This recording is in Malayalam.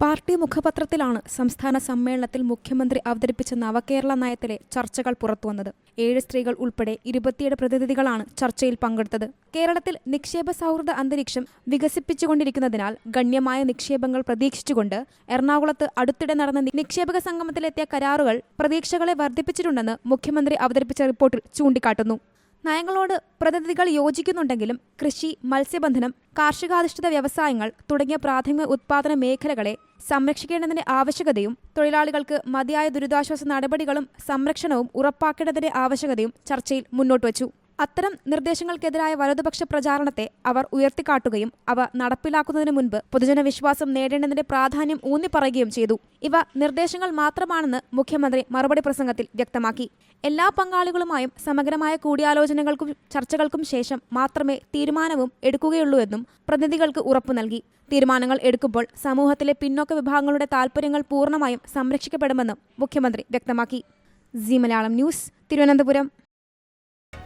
പാർട്ടി മുഖപത്രത്തിലാണ് സംസ്ഥാന സമ്മേളനത്തിൽ മുഖ്യമന്ത്രി അവതരിപ്പിച്ച നവകേരള നയത്തിലെ ചർച്ചകൾ പുറത്തുവന്നത്. ഏഴ് സ്ത്രീകൾ ഉൾപ്പെടെ ഇരുപത്തിയേഴ് പ്രതിനിധികളാണ് ചർച്ചയിൽ പങ്കെടുത്തത്. കേരളത്തിൽ നിക്ഷേപ സൗഹൃദ അന്തരീക്ഷം വികസിപ്പിച്ചുകൊണ്ടിരിക്കുന്നതിനാൽ ഗണ്യമായ നിക്ഷേപങ്ങൾ പ്രതീക്ഷിച്ചുകൊണ്ട് എറണാകുളത്ത് അടുത്തിടെ നടന്ന നിക്ഷേപക സംഗമത്തിലെത്തിയ കരാറുകൾ പ്രതീക്ഷകളെ വർദ്ധിപ്പിച്ചിട്ടുണ്ടെന്ന് മുഖ്യമന്ത്രി അവതരിപ്പിച്ച റിപ്പോർട്ടിൽ ചൂണ്ടിക്കാട്ടുന്നു. നയങ്ങളോട് പ്രതിനിധികൾ യോജിക്കുന്നുണ്ടെങ്കിലും കൃഷി മത്സ്യബന്ധനം കാർഷികാധിഷ്ഠിത വ്യവസായങ്ങൾ തുടങ്ങിയ പ്രാഥമിക ഉത്പാദന മേഖലകളെ സംരക്ഷിക്കേണ്ടതിന്റെ ആവശ്യകതയും തൊഴിലാളികൾക്ക് മതിയായ ദുരിതാശ്വാസ നടപടികളും സംരക്ഷണവും ഉറപ്പാക്കേണ്ടതിന്റെ ആവശ്യകതയും ചർച്ചയിൽ മുന്നോട്ടുവച്ചു. അത്തരം നിർദ്ദേശങ്ങൾക്കെതിരായ വലതുപക്ഷ പ്രചാരണത്തെ അവർ ഉയർത്തിക്കാട്ടുകയും അവ നടപ്പിലാക്കുന്നതിന് മുൻപ് പൊതുജന വിശ്വാസം നേടേണ്ടതിന്റെ പ്രാധാന്യം ഊന്നിപ്പറയുകയും ചെയ്തു. ഇവ നിർദ്ദേശങ്ങൾ മാത്രമാണെന്ന് മുഖ്യമന്ത്രി മറുപടി പ്രസംഗത്തിൽ വ്യക്തമാക്കി. എല്ലാ പങ്കാളികളുമായും സമഗ്രമായ കൂടിയാലോചനകൾക്കും ചർച്ചകൾക്കും ശേഷം മാത്രമേ തീരുമാനവും എടുക്കുകയുള്ളൂ എന്നും പ്രതിനിധികൾക്ക് ഉറപ്പു നൽകി. തീരുമാനങ്ങൾ എടുക്കുമ്പോൾ സമൂഹത്തിലെ പിന്നോക്ക വിഭാഗങ്ങളുടെ താൽപ്പര്യങ്ങൾ പൂർണമായും സംരക്ഷിക്കപ്പെടുമെന്നും മുഖ്യമന്ത്രി വ്യക്തമാക്കി. Zee Malayalam news Thiruvananthapuram.